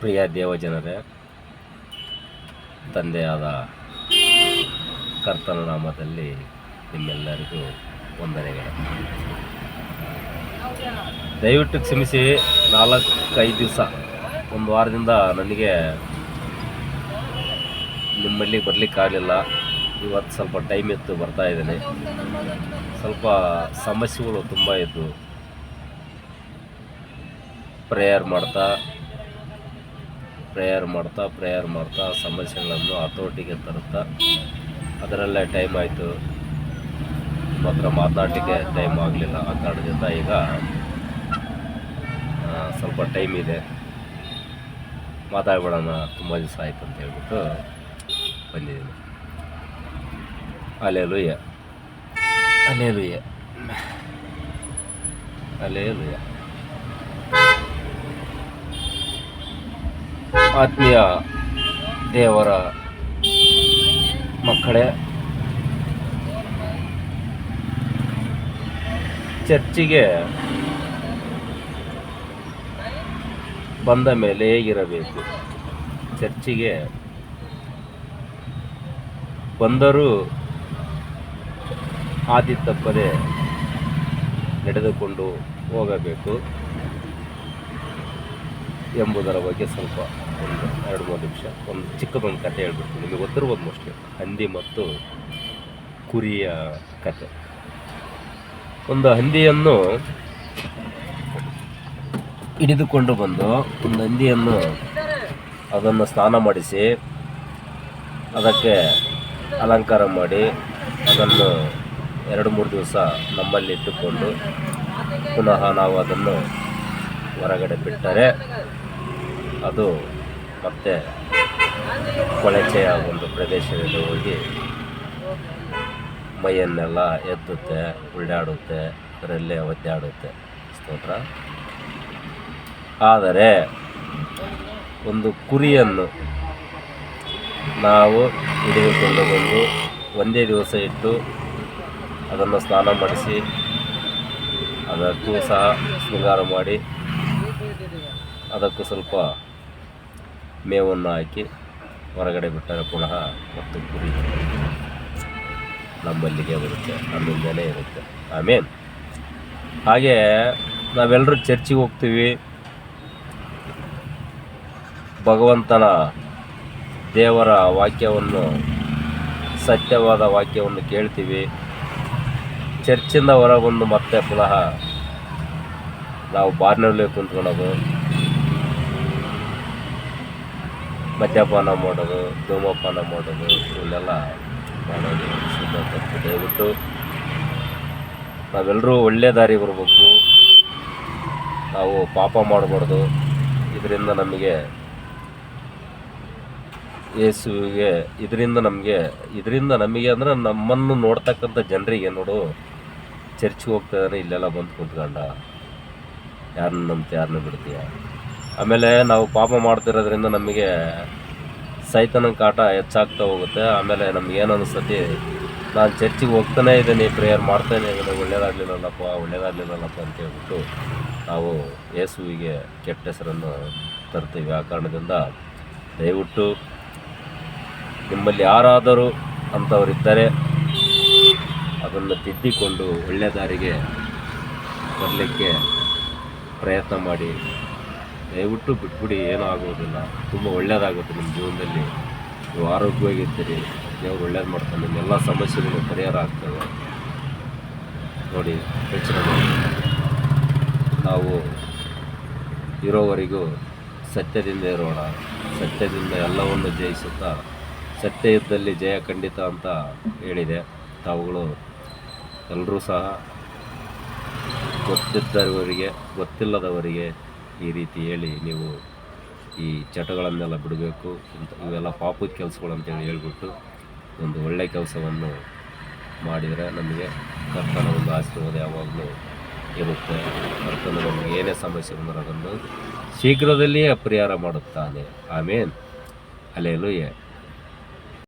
ಪ್ರಿಯ ದೇವಜನರೇ, ತಂದೆಯಾದ ಕರ್ತನ ನಾಮದಲ್ಲಿ ನಿಮ್ಮೆಲ್ಲರಿಗೂ ವಂದನೆಗಳು. ದಯವಿಟ್ಟು ಕ್ಷಮಿಸಿ, ನಾಲ್ಕೈದು ದಿವಸ, ಒಂದು ವಾರದಿಂದ ನನಗೆ ನಿಮ್ಮಲ್ಲಿ ಬರಲಿಕ್ಕಾಗಲಿಲ್ಲ ಇವತ್ತು ಸ್ವಲ್ಪ ಟೈಮ್ ಇತ್ತು, ಬರ್ತಾ ಇದ್ದೀನಿ. ಸ್ವಲ್ಪ ಸಮಸ್ಯೆಗಳು ತುಂಬ ಇದ್ದು, ಪ್ರೇಯರ್ ಮಾಡ್ತಾ ಪ್ರೇಯರ್ ಮಾಡ್ತಾ ಪ್ರೇಯರ್ ಮಾಡ್ತಾ ಸಮಸ್ಯೆಗಳನ್ನು ಹತೋಟಿಗೆ ತರುತ್ತಾ, ಅದರಲ್ಲೇ ಟೈಮ್ ಆಯಿತು. ಮಾತ್ರ ಮಾತನಾಡಲಿಕ್ಕೆ ಟೈಮ್ ಆಗಲಿಲ್ಲ. ಆ ಕಾರಣದಿಂದ ಈಗ ಸ್ವಲ್ಪ ಟೈಮ್ ಇದೆ. ಮಾತಾಡ್ಬಿಡೋಣ. ತುಂಬ ದಿವಸ ಆಯಿತು ಅಂತ ಹೇಳ್ಬಿಟ್ಟು ಬಂದಿದ್ದೀನಿ. ಅಲೆಲುಯ್ಯ. ಅಲೆಲುಯ್ಯ. ಅಲೆಲುಯ್ಯ. ಆತ್ಮೀಯ ದೇವರ ಮಕ್ಕಳೇ ಚರ್ಚಿಗೆ ಬಂದ ಮೇಲೆ ಹೇಗಿರಬೇಕು? ಚರ್ಚಿಗೆ ಬಂದರೂ ಆದಿ ತಪ್ಪದೆ ನಡೆದುಕೊಂಡು ಹೋಗಬೇಕು. ಎಂಬುದರ ಬಗ್ಗೆ ಸ್ವಲ್ಪ ಒಂದು ಎರಡು ಮೂರು ನಿಮಿಷ. ಒಂದು ಚಿಕ್ಕದೊಂದು ಕತೆ ಹೇಳ್ಬಿಡ್ತೀನಿ. ನಿಮಗೆ ಗೊತ್ತಿರ್ಬೋದು ಮೋಸ್ಟ್ಲಿ ಹಂದಿ ಮತ್ತು ಕುರಿಯ ಕತೆ. ಒಂದು ಹಂದಿಯನ್ನು ಹಿಡಿದುಕೊಂಡು ಬಂದು ಒಂದು ಹಂದಿಯನ್ನು ಅದನ್ನು ಸ್ನಾನ ಮಾಡಿಸಿ, ಅದಕ್ಕೆ ಅಲಂಕಾರ ಮಾಡಿ, ಅದನ್ನು ಎರಡು ಮೂರು ದಿವಸ ನಮ್ಮಲ್ಲಿ ಇಟ್ಟುಕೊಂಡು ಪುನಃ ನಾವು ಅದನ್ನು ಹೊರಗಡೆ ಬಿಟ್ಟರೆ ಅದು ಮತ್ತೆ ಕೊಳಚೆಯ ಒಂದು ಪ್ರದೇಶದಲ್ಲಿ ಹೋಗಿ ಮೈಯನ್ನೆಲ್ಲ ಎತ್ತುತ್ತೆ ಉಳ್ಳಾಡುತ್ತೆ ಅದರಲ್ಲೇ ಒದ್ದಾಡುತ್ತೆ. ಸ್ತೋತ್ರ. ಆದರೆ ಒಂದು ಕುರಿಯನ್ನು ನಾವು ಹಿಡಿದುಕೊಂಡು ಬಂದು ಒಂದೇ ದಿವಸ ಇಟ್ಟು ಅದನ್ನು ಸ್ನಾನ ಮಾಡಿಸಿ ಅದಕ್ಕೂ ಸಹ ಶೃಂಗಾರ ಮಾಡಿ ಅದಕ್ಕೂ ಸ್ವಲ್ಪ ಮೇವನ್ನು ಹಾಕಿ ಹೊರಗಡೆ ಬಿಟ್ಟರೆ ಪುನಃ ಮತ್ತು ಕುರಿ ನಮ್ಮಲ್ಲಿಗೆ ಬರುತ್ತೆ, ನಮ್ಮಿಂದಲೇ ಇರುತ್ತೆ. ಆಮೇನ್. ಹಾಗೆ ನಾವೆಲ್ಲರೂ ಚರ್ಚಿಗೆ ಹೋಗ್ತೀವಿ. ಭಗವಂತನ ದೇವರ ವಾಕ್ಯವನ್ನು, ಸತ್ಯವಾದ ವಾಕ್ಯವನ್ನು ಕೇಳ್ತೀವಿ. ಚರ್ಚಿಂದ ಹೊರಬಂದು ಮತ್ತೆ ಪುನಃ ನಾವು ಬಾರ್ನಲ್ಲೇ ಕುಂತ್ಕೊಳ್ಳೋದು ಮದ್ಯಪಾನ ಮಾಡೋದು ಧೂಮಪಾನ ಮಾಡೋದು ಇವನ್ನೆಲ್ಲ ಮಾಡೋದು ಶುದ್ಧ ತಪ್ಪು. ದಯವಿಟ್ಟು ನಾವೆಲ್ಲರೂ ಒಳ್ಳೆ ದಾರಿ ಬರಬೇಕು. ನಾವು ಪಾಪ ಮಾಡಬಾರ್ದು. ಇದರಿಂದ ನಮಗೆ ಯೇಸುವಿಗೆ, ಇದರಿಂದ ನಮಗೆ ಇದರಿಂದ ನಮಗೆ ಅಂದರೆ ನಮ್ಮನ್ನು ನೋಡ್ತಕ್ಕಂಥ ಜನರಿಗೆ ನೋಡು, ಚರ್ಚ್ಗೆ ಇದ್ದಾರೆ ಇಲ್ಲೆಲ್ಲ ಬಂದು ಕುಂತ್ಕೊಂಡ. ಯಾರನ್ನ ನಂಬ್ತಿ, ಯಾರನ್ನ ಬಿಡ್ತೀಯ? ಆಮೇಲೆ ನಾವು ಪಾಪ ಮಾಡ್ತಿರೋದ್ರಿಂದ ನಮಗೆ ಸೈತನ ಕಾಟ ಹೆಚ್ಚಾಗ್ತಾ ಹೋಗುತ್ತೆ. ಆಮೇಲೆ ನಮ್ಗೆ ಏನು ಅನಿಸ್ತತಿ, ನಾನು ಚರ್ಚಿಗೆ ಹೋಗ್ತಾನೇ ಇದ್ದೀನಿ, ಪ್ರೇಯರ್ ಮಾಡ್ತಾನೆ ಇದ್ದೀನಿ, ಒಳ್ಳೇದಾಗಲಿಲ್ಲಲ್ಲಪ್ಪ ಒಳ್ಳೇದಾಗಲಿಲ್ಲಲ್ಲಪ್ಪ ಅಂತ ಹೇಳ್ಬಿಟ್ಟು ನಾವು ಯೇಸುವಿಗೆ ಕೆಟ್ಟ ಹೆಸರನ್ನು ತರ್ತೀವಿ. ಆ ಕಾರಣದಿಂದ ದಯವಿಟ್ಟು ನಿಮ್ಮಲ್ಲಿ ಯಾರಾದರೂ ಅಂಥವರಿದ್ದರೆ ಅದನ್ನು ತಿದ್ದಿಕೊಂಡು ಒಳ್ಳೆಯ ದಾರಿಗೆ ಬರಲಿಕ್ಕೆ ಪ್ರಯತ್ನ ಮಾಡಿ. ದಯವಿಟ್ಟು ಬಿಟ್ಬಿಡಿ, ಏನೂ ಆಗೋದಿಲ್ಲ. ತುಂಬ ಒಳ್ಳೆಯದಾಗುತ್ತೆ ನಿಮ್ಮ ಜೀವನದಲ್ಲಿ. ನೀವು ಆರೋಗ್ಯವಾಗಿರ್ತೀರಿ ದೇವ್ರು ಒಳ್ಳೇದು ಮಾಡ್ತಾನೆ. ನಿಮ್ಮೆಲ್ಲ ಸಮಸ್ಯೆಗಳು ಪರಿಹಾರ ಆಗ್ತವೆ. ನೋಡಿ ಹೆಚ್ಚಿನ ನಾವು ಇರೋವರೆಗೂ ಸತ್ಯದಿಂದ ಇರೋಣ. ಸತ್ಯದಿಂದ ಎಲ್ಲವನ್ನು ಜಯಿಸುತ್ತಾ, ಸತ್ಯ ಇದ್ದಲ್ಲಿ ಜಯ ಖಂಡಿತ ಅಂತ ಹೇಳಿದೆ. ತಾವುಗಳು ಎಲ್ಲರೂ ಸಹ ಗೊತ್ತಿದ್ದವರಿಗೆ, ಗೊತ್ತಿಲ್ಲದವರಿಗೆ ಈ ರೀತಿ ಹೇಳಿ ನೀವು ಈ ಚಟಗಳನ್ನೆಲ್ಲ ಬಿಡಬೇಕು ಇಂಥ ಇವೆಲ್ಲ ಪಾಪದ ಕೆಲಸಗಳು ಅಂತೇಳಿ ಹೇಳ್ಬಿಟ್ಟು ಒಂದು ಒಳ್ಳೆಯ ಕೆಲಸವನ್ನು ಮಾಡಿದರೆ ನಮಗೆ ಕರ್ತನ ಒಂದು ಆಶೀರ್ವಾದ ಯಾವಾಗಲೂ ಇರುತ್ತೆ. ಕರ್ತನ ನಮಗೆ ಏನೇ ಸಮಸ್ಯೆ ಬಂದರೆ ಅದನ್ನು ಶೀಘ್ರದಲ್ಲಿಯೇ ಪರಿಹಾರ ಮಾಡುತ್ತಾನೆ. ಆಮೇನ್. ಅಲೆಯಲು